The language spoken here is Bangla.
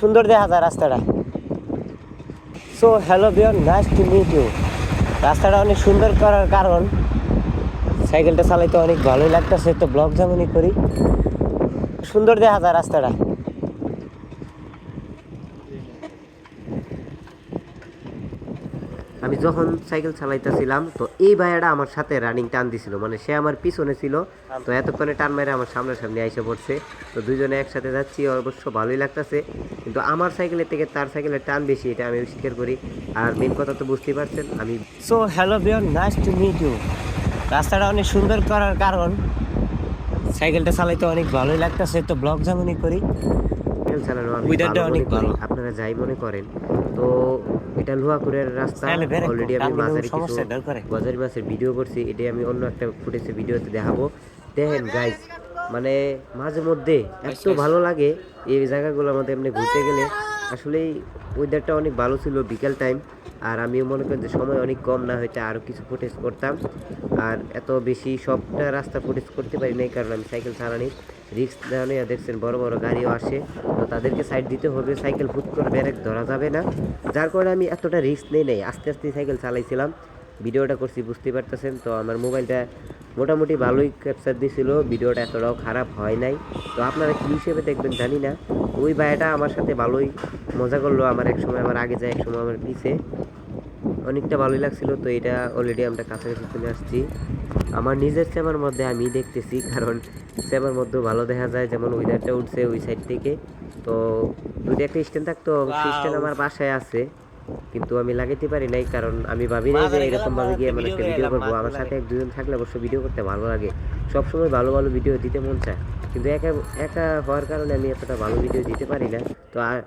সুন্দর দেখা যায় রাস্তাটা। সো হ্যালো বিয়ন নাইস টু মিট ইউ রাস্তাটা অনেক সুন্দর করার কারণ, সাইকেলটা চালাইতে অনেক ভালোই লাগতেছে, তো ব্লগ যেমনই করি। সুন্দর দেখা যায় রাস্তাটা। আমি যখন সাইকেল চালাইতেছিলাম, তো এই ভাইয়াটা আমার সাথে রানিং টান দিছিল। মানে সে আমার পিছনে ছিল। তো এতক্ষণে টান মেরে আমার সামনাসামনি আইসে পড়ছে। তো দুজনে একসাথে যাচ্ছি, অবশ্য ভালোই লাগতেছে। কিন্তু আমার সাইকেলের থেকে তার সাইকেলের টান বেশি, এটা আমি স্বীকার করি। আর মেন কথা তো বুঝতেই পারছেন, আমি সো হ্যালো বিয়ন নাইস টু মিট ইউ রাস্তাটা অনেক সুন্দর করার কারণ, সাইকেলটা চালাইতে অনেক ভালোই লাগতেছে, তো ব্লগ যেমনই করি। সাইকেল চালানো ভালো অনেক। ভালো। আপনারা যাই মনে করেন তো এটা লোহাকুরের রাস্তা অলরেডি আমি মাঝারি কিছু। বাজারি মাছের ভিডিও করছি এটা আমি অন্য একটা ফুটেছে ভিডিওতে দেখাবো দেখেন গাইজ মানে মাঝে মধ্যে এত ভালো লাগে এই জায়গাগুলো আমাদের এমনি ঘুরতে গেলে আসলেই ওয়েদারটা অনেক ভালো ছিল বিকেল টাইম আর আমিও মনে করি যে সময় অনেক কম না হইতে আরও কিছু ফুটেজ করতাম। আর এত বেশি সবটা রাস্তা ফুটেজ করতে পারি নাই কারণ আমি সাইকেল চালানি। রিক্স নেওয়া দেখছেন বড় বড় গাড়িও আসে, তো তাদেরকে সাইড দিতে হবে সাইকেল হুট করে ব্যারেক ধরা যাবে না। যার কারণে আমি এতটা রিস্ক নেই নাই, আস্তে আস্তে সাইকেল চালাইছিলাম। ভিডিওটা করছি বুঝতে পারতেছেন, তো আমার মোবাইলটা মোটামুটি ভালোই ক্যাপচার দিছিল ভিডিওটা এতটাও খারাপ হয় নাই। তো আপনারা কী হিসেবে দেখবেন জানি না। ওই ভাইটা আমার সাথে ভালোই মজা করল আমার এক সময় আমার আগে যায় এক সময় আমার পিছে। অনেকটা ভালোই লাগছিল তো এটা অলরেডি আমরা কাছাকাছি চলে আসছি। আমার নিজের সেবার মধ্যে আমি দেখতেছি কারণ সেবার মধ্যেও ভালো দেখা যায় যেমন ওয়েদারটা উঠছে ওই সাইড থেকে। তো যদি একটা স্ট্যান্ড থাকতো স্ট্যান্ড আমার বাসায় আছে। কিন্তু আমি লাগাইতে পারি নাই কারণ আমি ভাবি নাই যে এরকম ভাবে গিয়ে মানে একটা ভিডিও করব। আমার সাথে এক দুজন থাকলে অবশ্য ভিডিও করতে ভালো লাগে। সবসময় ভালো ভালো ভিডিও দিতে মন চায়। কিন্তু একা একা হওয়ার কারণে আমি এতটা ভালো ভিডিও দিতে পারি না। তো আর